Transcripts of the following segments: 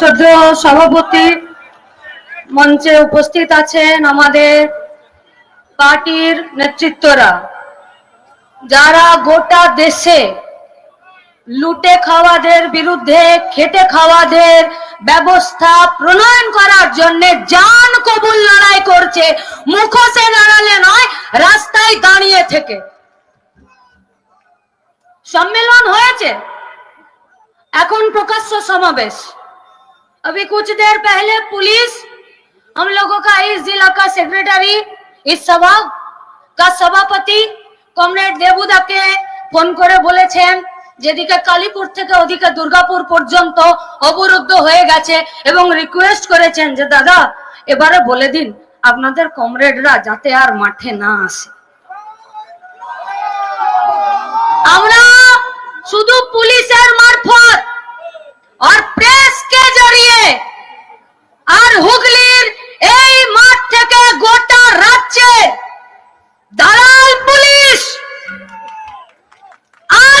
সদ্য সভাপতি মঞ্চে উপস্থিত আছেন আমাদের পার্টির নেতৃত্বরা। যারা গোটা দেশে লুটে খাওয়াদের বিরুদ্ধে, খেটে খাওয়াদের ব্যবস্থা প্রণয়ন করার জন্য জান কবুল লড়াই করছে, মুখোশে দাঁড়ালে নয়, রাস্তায় দাঁড়িয়ে থেকে। সম্মেলন হয়েছে। এখন প্রকাশ্য সমাবেশ। अभी कुछ देर पहले पुलिस हम लोगों का इस जिला का सेक्रेटरी इस सभा का सभापति কমরেড দেবুদাকে ফোন করে বলেছেন যেদিকে কালীপুর থেকে ওদিকে দুর্গাপুর পর্যন্ত অবরুদ্ধ হয়ে গেছে এবং রিকোয়েস্ট করেছেন যে দাদা এবারে বলে দিন আপনাদের কমরেডরা যাতে আর মাঠে না আসে আমরা শুধু পুলিশের মারফত আর প্রেস কে জড়িয়ে আর হুগলির এই মাঠ থেকে গোটা রাজ্যে দালাল পুলিশ আর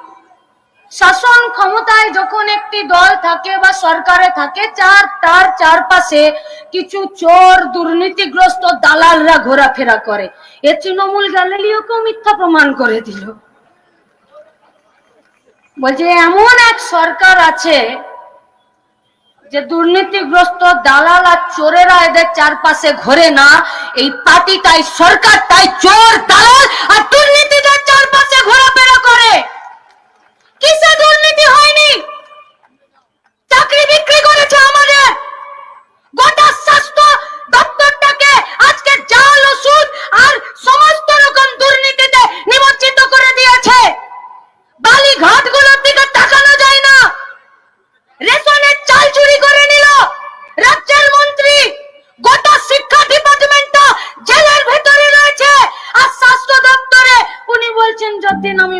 শাসন ক্ষমতায় যখন একটি দল থাকে বা সরকারে থাকে, চার তার চারপাশে কিছু চোর, দুর্নীতিগ্রস্ত দালালরা ঘোরাফেরা করে। এ তৃণমূল গ্যালিলিওকেও মিথ্যা প্রমাণ করে দিল। বলছে, এমন এক সরকার আছে যে দুর্নীতিগ্রস্ত দালাল আর চোরেরা এদের চারপাশে ঘোরে না। এই পার্টি তাই সরকার, তাই চোর, দালাল আর দুর্নীতিদের চারপাশে ঘোরাফেরা করে। কিসে দুর্নীতি হয়নি? চাকরি বিক্রি করেছে আমাদের গোটা স্বাস্থ্য দপ্তরটাকে আজকে জাল ওষুধ আর সমস্ত রকম দুর্নীতিতে নিমজ্জিত করে দিয়েছে বালি ঘাটগুলোর দিকে তাকানো যায় না রেশনের চাল চুরি করে নিল রাজ্যের মন্ত্রী গোটা শিক্ষা ডিপার্টমেন্টটা জেলের ভেতরে রয়েছে আর স্বাস্থ্য দপ্তরে উনি বলছেন যতদিন আমি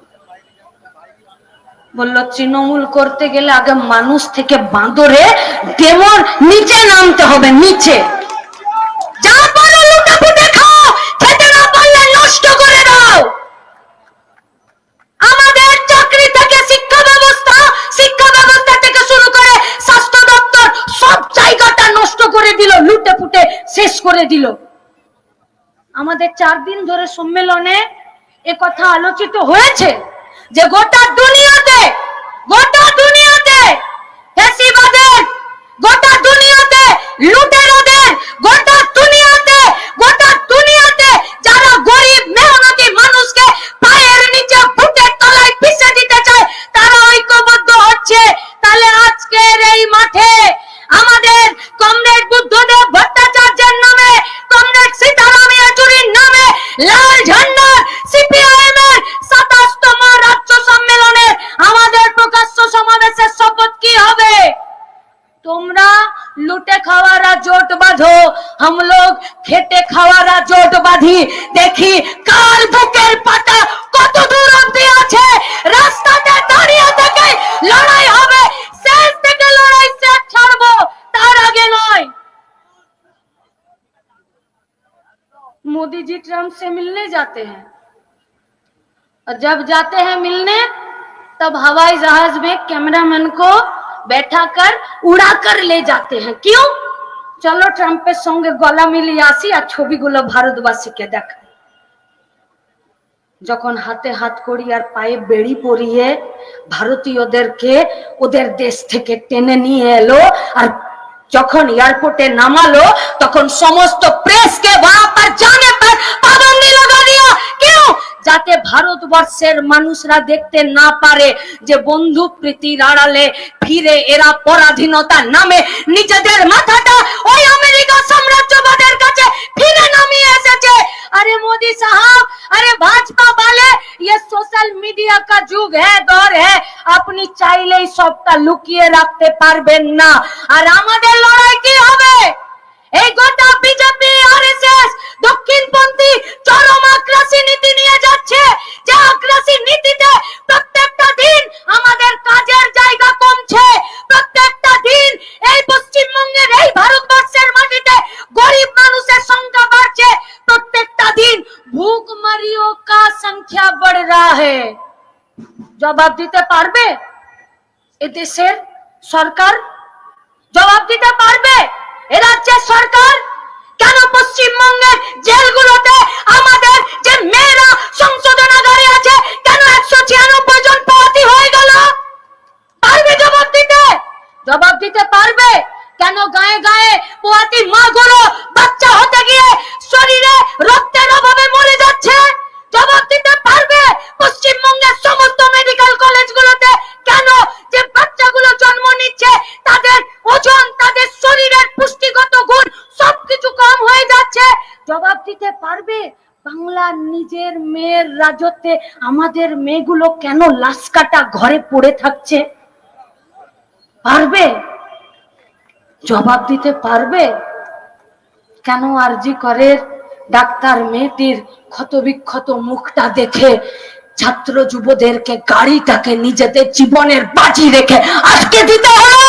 বলল, তৃণমূল করতে গেলে আগে মানুষ থেকে বাঁদরে ডেমর নিচে নামতে হবে, নিচে। যা খেতে না নষ্ট করে দাও। আমাদের চাকরি থেকে শিক্ষা ব্যবস্থা শিক্ষা ব্যবস্থা থেকে শুরু করে স্বাস্থ্য দপ্তর সব জায়গাটা নষ্ট করে দিল লুটে পুটে শেষ করে দিল। আমাদের চার দিন ধরে সম্মেলনে কথা আলোচিত হয়েছে। যে গোটা দুনিয়াতে গোটা দুনিয়াতে ফ্যাসিবাদের, গোটা দুনিয়াতে লুটেরাদের, গোটা দুনিয়াতে গোটা দুনিয়াতে যারা গরিব, মেহনতি মানুষকে পায়ের নিচে ফুটের তলায় পিষে দিতে চায়, তারা ঐক্যবদ্ধ হচ্ছে। তাহলে আজকের এই মাঠে লুটে খাওয়ারা জোট বাঁধো हम लोग খেটে খাওয়ারা জোট বাঁধি দেখি কার বুকের পাটা কত দূর অব্দি আছে রাস্তাতে দাঁড়িয়ে থেকে লড়াই হবে শেষ থেকে লড়াই শেষ ছাড়বো তার আগে নয় मोदी जी ट्रम्प से मिलने जाते हैं और जब जाते हैं मिलने तब हवाई जहाज में कैमरामैन को बैठा कर उड़ा कर ले जाते हैं क्यों চলো ট্রাম্পের সঙ্গে গলা মিলিয়ে আসি আর ছবিগুলো ভারতবাসীকে দেখাই যখন হাতে হাত করি আর পায়ে বেড়ি পরিয়ে ভারতীয়দেরকে ওদের দেশ থেকে টেনে নিয়ে এলো আর যখন এয়ারপোর্টে নামালো তখন সমস্ত প্রেসকে वहां पर जाने पर पाबंदी लगा दिया क्यों যাতে ভারতবর্ষের মানুষরা দেখতে না পারে যে বন্ধু প্রীতির আড়ালে ফিরে এরা পরাধীনতার নামে নিজেদের মাথাটা ওই আমেরিকা সাম্রাজ্যবাদের কাছে ফিরে নামিয়ে এসেছে अरे मोदी साहब अरे भाजपा वाले ये सोशल मीडिया का যুগ है দौর है আপনি চাইলেই সবটা লুকিয়ে রাখতে পারবেন না আর আমাদের লড়াই কি হবে এই গোটা বিজেপি আরএসএস জবাব দিতে পারবে? এদেশের সরকার জবাব দিতে পারবে? এ রাজ্যের সরকার? কেন পশ্চিমবঙ্গের জেলগুলোতে আমাদের যে মেয়েরা সংশোধনাগারে আছে, কেন একশো ছিয়ানব্বই জন পাওয়াতি হয়ে গেল? পারবে জবাব দিতে? জবাব দিতে পারবে? কেন গায়ে গায়ে পোয়াতি মাগুলো বাচ্চা রাজত্বে আমাদের মেয়েগুলো কেন লাশ কাটা ঘরে পড়ে থাকছে? পারবে? জবাব দিতে পারবে? কেন আরজি করে ডাক্তার মেয়েটির ক্ষত বিক্ষত মুখটা দেখে ছাত্র যুবদেরকে গাড়িটাকে নিজেদের জীবনের বাজি রেখে আজকে দিতে হলো?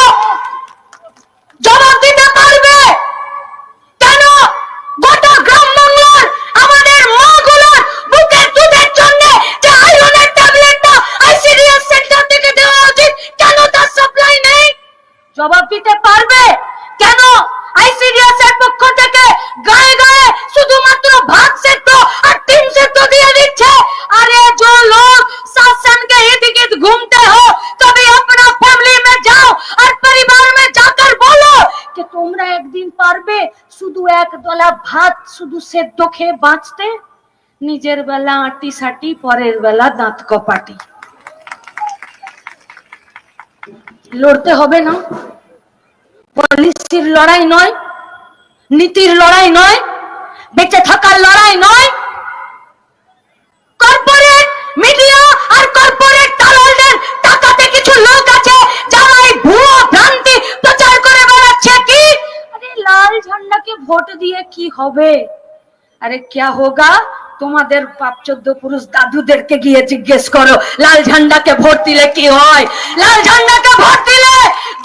তোমরা একদিন পারবে শুধু এক দলা ভাত, শুধু সেদ্ধ খেয়ে বাঁচতে? নিজের বেলা আটি সাটি, পরের বেলা দাঁত কপাটি। লড়তে হবে না। পলিসির লড়াই নয়, নীতির লড়াই নয়, বেঁচে থাকার লড়াই নয়। কর্পোরেট মিডিয়া সরকারকে ভোট দিয়ে কি হবে? আরে ক্যা হোগা? তোমাদের পাপ চোদ্দ পুরুষ দাদুদেরকে গিয়ে জিজ্ঞেস করো, লাল ঝান্ডাকে ভোট দিলে কি হয়? লাল ঝান্ডাকে ভোট দিলে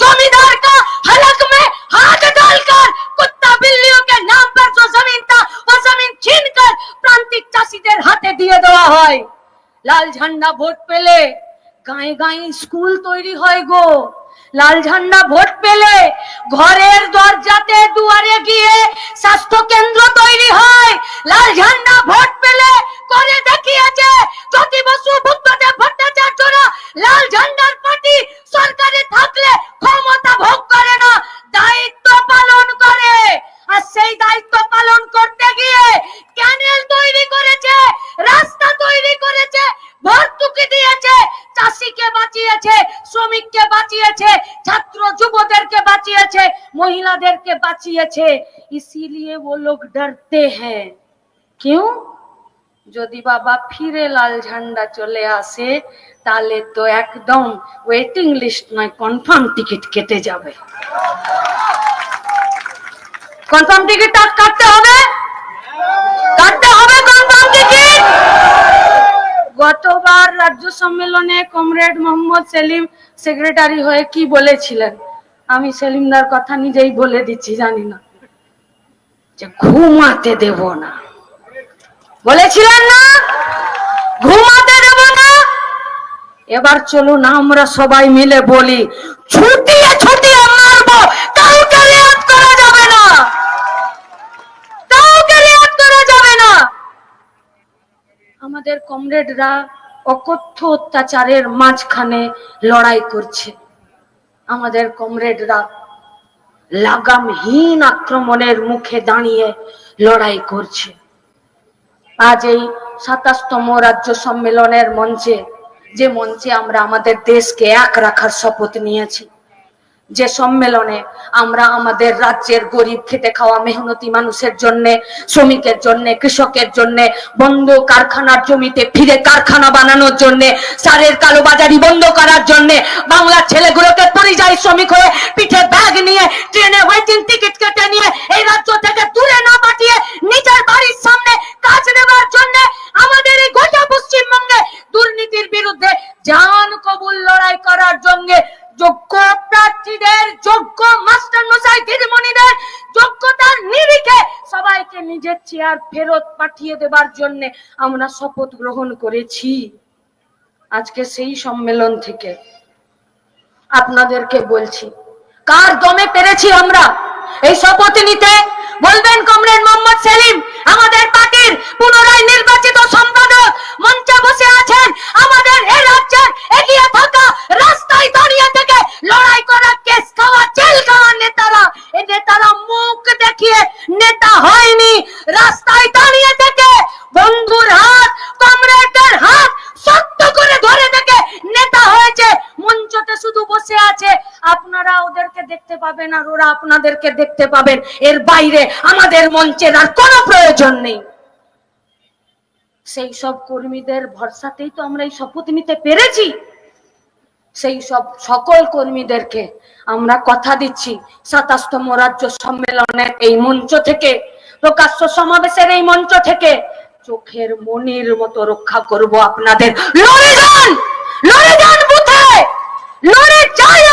জমিদার কা হলক মে হাত ডাল কর কুত্তা বিল্লিও কে নাম পর তো জমিন তা, ও জমিন ছিন কর প্রান্তিক চাষীদের হাতে দিয়ে দেওয়া হয়। লাল ঝান্ডা ভোট পেলে গায়ে গায়ে স্কুল তৈরি হয় গো। লাল ঝান্ডা ভোট পেলে ঘরের দরজাতে দুয়ারে গিয়ে স্বাস্থ্য কেন্দ্র তৈরি হয়। লাল ঝান্ডা ভোট পেলে করে দেখিয়েছে জ্যোতি বসু বুদ্ধদেব ভট্টাচার্যরা। লাল ঝান্ডার পার্টি সরকারে থাকলে ক্ষমতা ভোগ করে না, দায়িত্ব পালন করে। আর সেই দায়িত্ব পালন করতে গিয়ে বাঁচিয়েছে, ইসিলিয়ে ও লোক ডরতে হ্যাঁ। কেউ? যদি বাবা ফিরে লাল ঝান্ডা চলে আসে, তাহলে তো একদম ওয়েটিং লিস্ট নয় কনফার্ম টিকিট কেটে যাবে। কনফার্ম টিকিট কাটতে হবে? কাটতে হবে কনফার্ম টিকিট গতবার রাজ্য সম্মেলনে কমরেড মোহাম্মদ সেলিম সেক্রেটারি হয়ে কি বলেছিলেন? আমি সেলিমদার কথা নিজেই বলে দিচ্ছি, জানি না। যে ঘুমাতে দেব না। বলেছিলেন না? ঘুমাতে দেব না? এবার চলুন, আমরা সবাই মিলে বলি, ছুটিয়ে ছুটিয়ে মারবো, কাউকে রেয়াত করা যাবে না। কাউকে রেয়াত করা যাবে না। আমাদের কমরেডরা অকথ্য অত্যাচারের মাঝখানে লড়াই করছে। আমাদের কমরেডরা লাগামহীন আক্রমণের মুখে দাঁড়িয়ে লড়াই করছে। আজ এই সাতাশতম রাজ্য সম্মেলনের মঞ্চে, যে মঞ্চে আমরা আমাদের দেশকে এক রাখার শপথ নিয়েছি যে সম্মেলনে আমরা আমাদের রাজ্যের গরিব খেটে খাওয়া মেহনতি মানুষের জন্য, শ্রমিকের জন্য, কৃষকের জন্য, বন্ধ কারখানার জমিতে ফিরে কারখানা বানানোর জন্য, সারের কালোবাজারি বন্ধ করার জন্য, বাংলার ছেলেগুলোকে পরিযায়ী শ্রমিক হয়ে পিঠে ব্যাগ নিয়ে, ট্রেনে ওয়েটিং টিকিট কেটে নিয়ে এই রাজ্য থেকে দূরে না পাঠিয়ে নিজের বাড়ির সামনে কাজ নেবার জন্য আমাদের এই গোটা পশ্চিমবঙ্গে দুর্নীতির বিরুদ্ধে জান কবুল লড়াই করার জন্য যোগ্য প্রার্থীদের, যোগ্য মাস্টার মশাই দিদিমণিদের, যোগ্যতার নিরিখে সবাইকে নিজের চেয়ার ফেরত পাঠিয়ে দেবার জন্য আমরা শপথ গ্রহণ করেছি। আজকে সেই সম্মেলন থেকে আপনাদেরকে বলছি, কার দমে পেরেছি আমরা? এই শপথ নিতে বলবেন কমরেড মোহাম্মদ সেলিম আমাদের পার্টির পুনরায় নির্বাচিত সম্পাদক মঞ্চে বসে আছেন আমাদের এই রাজ্যের এগিয়ে থাকা রাস্তায় দাঁড়িয়ে থেকে লড়াই করা, কেস খাওয়া, জেল খাওয়া নেতারা। এই নেতারা মুখ দেখিয়ে নেতা হয়নি। রাস্তায় দাঁড়িয়ে থেকে বন্ধুর হাত কমরেডদের হাত শক্ত করে ধরে থেকে নেতা হয়েছে। মঞ্চতে শুধু বসে আছে দেখতে পাবেন আর ওরা আপনাদেরকে দেখতে পাবেন। এর বাইরে আমাদের মঞ্চের আর কোনো প্রয়োজন নেই। সেই সব কর্মীদের ভরসাতেই তো আমরা এই শপথ নিতে পেরেছি। সেই সব সকল কর্মীদেরকে আমরা কথা দিচ্ছি সাতাশতম রাজ্য সম্মেলনের এই মঞ্চ থেকে, প্রকাশ্য সমাবেশের এই মঞ্চ থেকে। চোখের মনির মতো রক্ষা করব আপনাদের। লড়ে যান! লড়ে যান বুথে! লড়ে যাই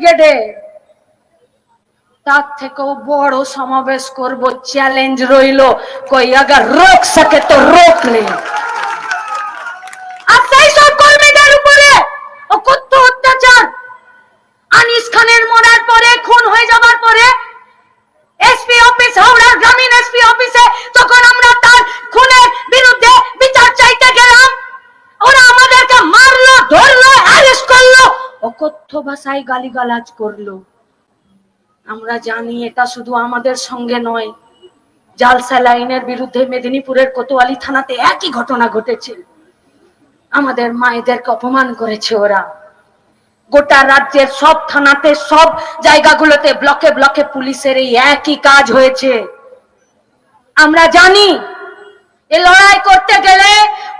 ব্রিগেডে। তার থেকেও বড় সমাবেশ করব চ্যালেঞ্জ রইল, কই আগার রোক সকে তো রোক লে আর সেই সব কর্মীদের উপরে অকথ্য অত্যাচার আনিস খানের মরার পরে খুন হয়ে যাবার পরে এসপি অফিস হাওড়ার গ্রামীণ এসপি অফিসে যখন আমরা তার খুনের বিরুদ্ধে বিচার চাইতে গেলাম ওরা আমাদেরকে মারলো ধরলো অ্যারেস্ট করল অকথ্য ভাষায় গালিগালাজ করল। আমরা জানি এটা শুধু আমাদের সঙ্গে নয়, জালসা লাইনের বিরুদ্ধে মেদিনীপুরের কোতোয়ালি থানাতে একই ঘটনা ঘটেছে। আমাদের মায়েদেরকে অপমান করেছে ওরা। গোটা রাজ্যের সব থানাতে, সব জায়গাগুলোতে ব্লকে ব্লকে পুলিশের এই একই কাজ হয়েছে। আমরা জানি এ লড়াই করতে গেলে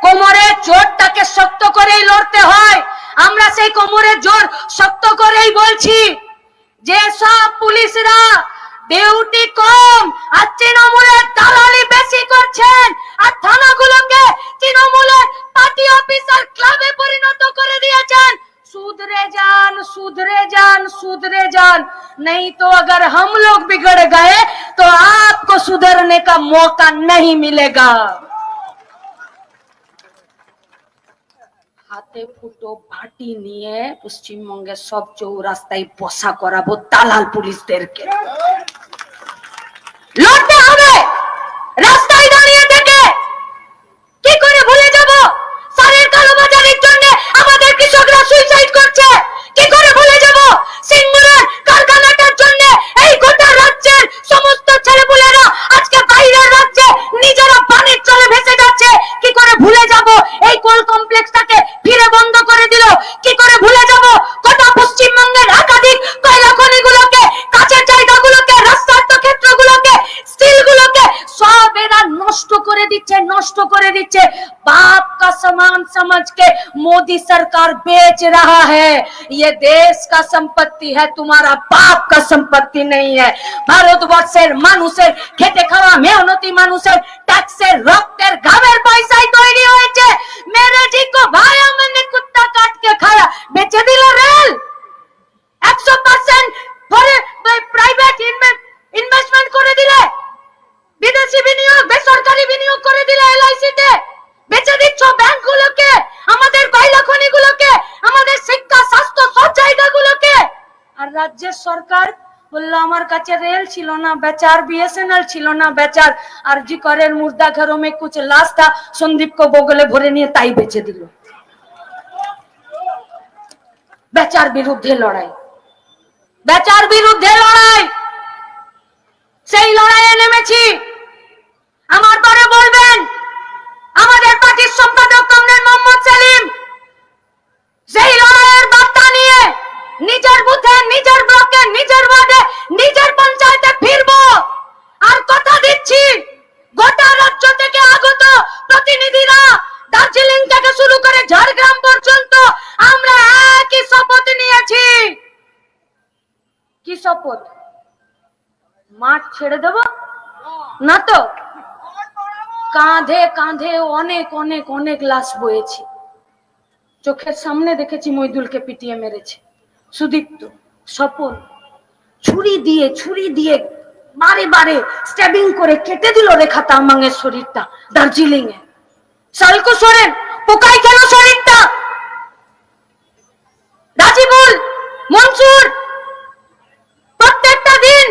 কোমরের জোরটাকে শক্ত করেই লড়তে হয় আমরা সেই কোমরের জোর শক্ত করেই বলছি যে সব পুলিশরা ডিউটি কম আর তৃণমূলের দালালি বেশি করছেন আর থানাগুলোকে তৃণমূলের পার্টি অফিসার ক্লাবে পরিণত করে দিয়েছেন सुधरे जान सुधरे जान सुधरे जान नहीं तो अगर हम लोग बिगड़ गए तो आपको सुधरने का मौका नहीं मिलेगा হাতে ফুটো ভাটি নিয়ে পশ্চিমবঙ্গের সব চৌরাস্তায় বসা করাবো দালাল পুলিশদেরকে লড়তে হবে রাস্তায় দাঁড়িয়ে থেকে কি করে ভুলে যাব সারের কালোবাজারির জন্য আমাদের কৃষকরা সুইসাইড করছে কি করে मोदी सरकार बेच रहा है ये देश का संपत्ति है तुम्हारा बाप का संपत्ति नहीं है ভারতবর্ষের মানুষের খেটে খাওয়া মেহনতি মানুষের ট্যাক্সের রক্তের ঘামের পয়সায় তৈরি হয়েছে মেরে জি কো ভাই हमने সরকার বলল, আমার কাছে রেল ছিল না, বেচার বিএসএনএল ছিল না, বেচার। আর জি করের মুর্দা ঘর মে কুছ লাশ থা সন্দীপ কো বগলে ভরে নিয়ে তাই বেচে দিল। বেচার বিরুদ্ধে লড়াই। বেচার বিরুদ্ধে লড়াই! সেই লড়াইয়ে নেমেছি আমার পরে বলবেন আমাদের পার্টির সম্পাদক কমরেড মোহাম্মদ সেলিম সেই লড়াইয়ের বার্তা নিয়ে নিজের বুথে নিজের ব্লকে নিজের ওয়ার্ডে নিজের পঞ্চায়েতে ফিরবো আর কথা দিচ্ছি গোটা রাজ্য থেকে আগত প্রতিনিধিরা দার্জিলিং থেকে শুরু করে ঝাড়গ্রাম পর্যন্ত আমরা একই শপথ নিয়েছি কি শপথ মাঠ ছেড়ে দেব? না তো? কাঁধে কাঁধে অনেক অনেক অনেক লাশ বয়েছি। চোখের সামনে দেখেছি মইদুলকে পিটিয়ে মেরেছে। সুদীপ্ত, স্বপন, ছুরি দিয়ে ছুরি দিয়ে বারে বারে স্ট্যাবিং করে কেটে দিল রেখা তামাংয়ের শরীরটা দার্জিলিং এ সালকু সোরেন পোকাই কেন শরীরটা রাজিবুল মনসুর প্রত্যেকটা দিন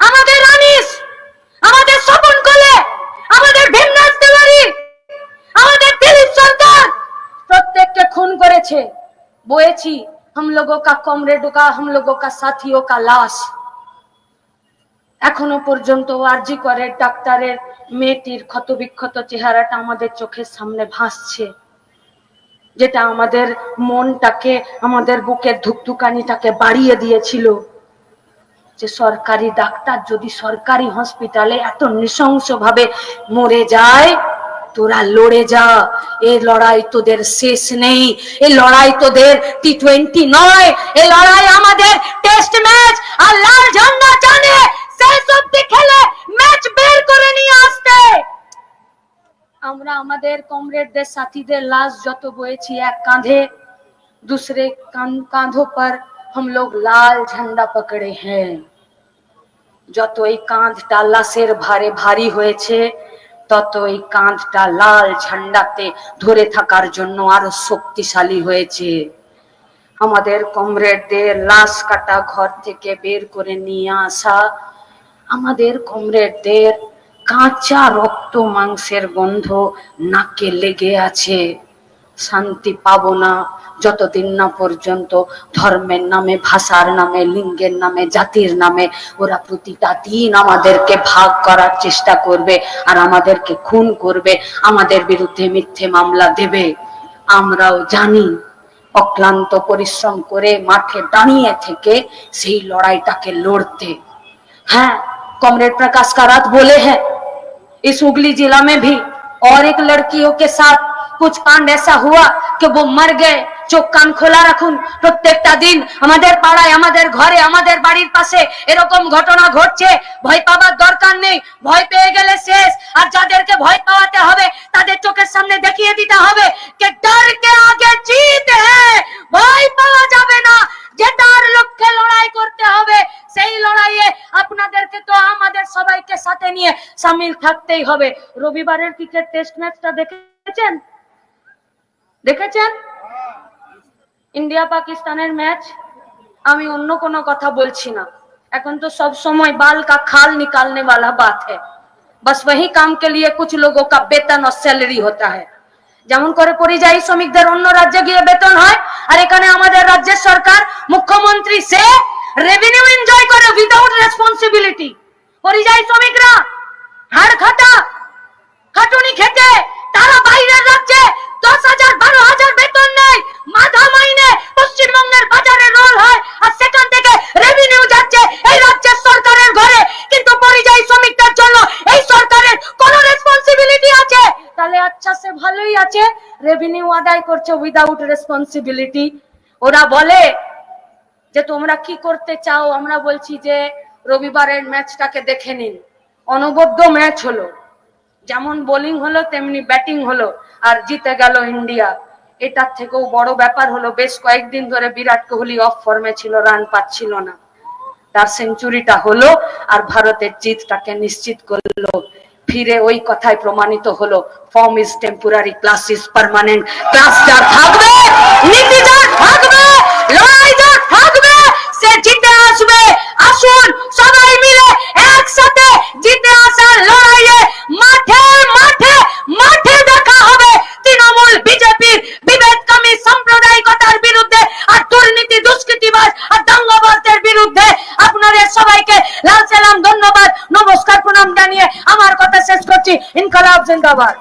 আমাদের আনিস আমাদের স্বপন কোলে আমাদের ভীমনাথ তেওয়ারি আমাদের দিলীপ সরকার প্রত্যেককে খুন করেছে বয়েছি हम लोगों का कमरेडों का हम लोगों का साथियों का लाश এখনো পর্যন্ত আরজি করে ডাক্তারের মেয়েটির ক্ষতবিক্ষত চেহারাটা আমাদের চোখের সামনে ভাসছে যেটা আমাদের মনটাকে আমাদের বুকের ধুকধুকানিটাকে বাড়িয়ে দিয়েছিল যে সরকারি ডাক্তার যদি সরকারি হসপিটালে এত নৃশংস ভাবে মরে যায় তোরা লড়ে যা এই লড়াই তোদের শেষ নেই এই লড়াই তোদের টি টোয়েন্টি নয় এই লড়াই আমাদের টেস্ট ম্যাচ আর লাল ঝান্ডা টানে শেষ অব্দি খেলে ম্যাচ বের করে নিয়ে আসতে আমরা আমাদের কমরেডদের সাথীদের লাশ যত বয়েছি এক কাঁধে दूसरे कान- कांधों पर हम लोग लाल झंडा पकड़े हैं যত এই কাঁধটা লাশের ভারে ভারী হয়েছে তত এই কাঁধটা লাল ঝান্ডাতে ধরে থাকার জন্য আরও শক্তিশালী হয়েছে। আমাদের কমরেডদের লাশ কাটা ঘর থেকে বের করে নিয়ে আসা আমাদের কমরেডদের কাঁচা রক্ত মাংসের গন্ধ নাকে লেগে আছে। শান্তি পাবো না যতদিন না পর্যন্ত ধর্মের নামে ভাষার নামে লিঙ্গের নামে জাতির নামে ওরা প্রতিটা দিন আমাদেরকে ভাগ করার চেষ্টা করবে আর আমাদেরকে খুন করবে আমাদের বিরুদ্ধে মিথ্যে মামলা দেবে আমরাও জানি অক্লান্ত পরিশ্রম করে মাঠে দাঁড়িয়ে থেকে সেই লড়াইটাকে লড়তে हाँ कॉमरेड प्रकाश कारात बोले हैं इस हुगली जिला में भी और एक लड़कियों के साथ कुछ कांड ऐसा हुआ कि वो मर गए চোখ কান খোলা রাখুন প্রত্যেকটা দিন আমাদের পাড়ায় আমাদের ঘরে আমাদের বাড়ির পাশে এরকম ঘটনা ঘটছে ভয় পাওয়ার দরকার নেই ভয় পেয়ে গেলে শেষ আর যাদেরকে ভয় পাওয়াতে হবে তাদের চোখের সামনে দেখিয়ে দিতে হবে কে ডর কে আগে জিত হ্যাঁ ভয় পাওয়া যাবে না জেতার লক্ষ্যে লড়াই করতে হবে সেই লড়াইয়ে আপনাদেরকে তো আমাদের সবাইকে সাথে নিয়ে সামিল থাকতেই হবে রবিবারের ক্রিকেট টেস্ট ম্যাচটা দেখেছেন দেখেছেন ইন্ডিয়া পাকিস্তানের ম্যাচ আমি অন্য কোনো কথা বলছি না এখন তো सब समय बाल का खाल निकालने वाला बात है बस वही काम के लिए कुछ लोगों का वेतन और सैलरी होता है যেমন করে পরিযায়ী শ্রমিকদের অন্য রাজ্যে গিয়ে বেতন হয়, আর এখানে আমাদের রাজ্যের সরকার, মুখ্যমন্ত্রী সে রেভিনিউ এনজয় করে উইদাউট রেসপন্সিবিলিটি পরিযায়ী শ্রমিকরা, হাড় খাটা, খাটুনি খেতে তারা বাইরের রাজ্যে দশ হাজার, বারো হাজার বেতন নেয়। মাথা মাইনে পশ্চিমবঙ্গের বাজারে রোল হয়, আর সেখান থেকে রেভিনিউ যাচ্ছে এই রাজ্যের সরকারের ঘরে কিন্তু পরিযায়ী শ্রমিকদের জন্য এই সরকারের কোন রেসপন্সিবিলিটি আছে তাহলে আচ্ছা সে ভালোই আছে রেভিনিউ আদায় করে করছে উইদাউট রেসপন্সিবিলিটি ওরা বলে যে তোমরা কি করতে চাও? আমরা বলছি যে রবিবারের ম্যাচটাকে দেখে নিন। অনবদ্য ম্যাচ হলো। যেমন বোলিং হলো, তেমনি ব্যাটিং হলো আর জিতে গেল ইন্ডিয়া। এটার থেকেও বড় ব্যাপার হলো, বেশ কয়েকদিন ধরে বিরাট কোহলি অফ ফর্মে ছিল রান পাচ্ছিল না। তার সেঞ্চুরিটা হলো আর ভারতের জিতটাকে নিশ্চিত করল ফিরে ওই কথায় প্রমাণিত হলো form is temporary class is permanent class যার থাকবে, নীতি যার থাকবে, লড়াই इनकलाब जिंदाबाद।